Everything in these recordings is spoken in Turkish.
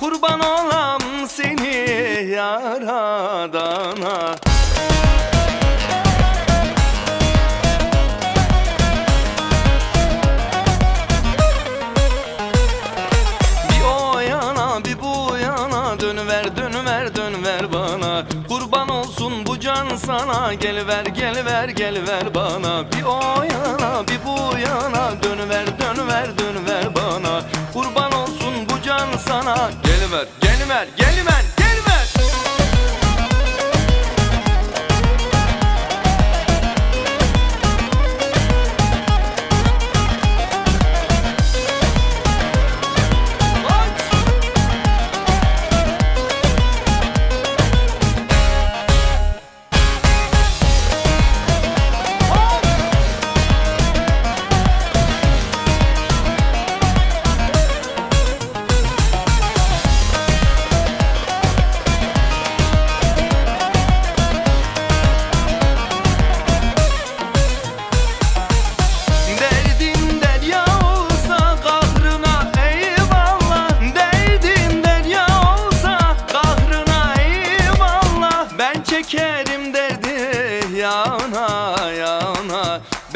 Kurban olam seni yaradana Bir o yana bir bu yana. Dönüver dönüver dönüver bana. Kurban olsun bu can sana. Geliver geliver geliver bana. Bir o yana bir bu yana. Dönüver dönüver dönüver bana. Kurban olsun bu can sana Geliver geliver geliver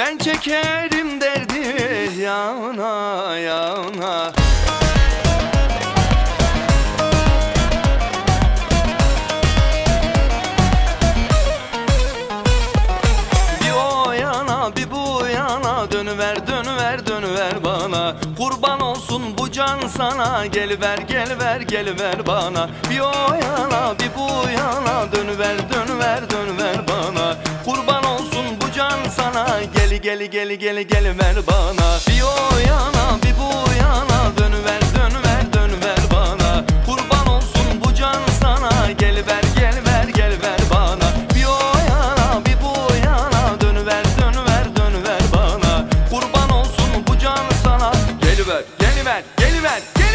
Ben çekerim derdi yana yana. Bir o yana bir bu yana. Dönüver dönüver dönüver bana. Kurban olsun bu can sana. Geliver geliver geliver bana. Bir o yana bir bu yana. Dönüver dönüver dönüver geli geli geli geli ver bana. Bir o yana bir bu yana. Dönüver dönüver dönüver bana. Kurban olsun bu can sana. Gel ver gel ver gel ver bana. Bir o yana bir bu yana. Dönüver dönüver dönüver bana. Kurban olsun bu can sana. Gel ver gel ver gel ver gel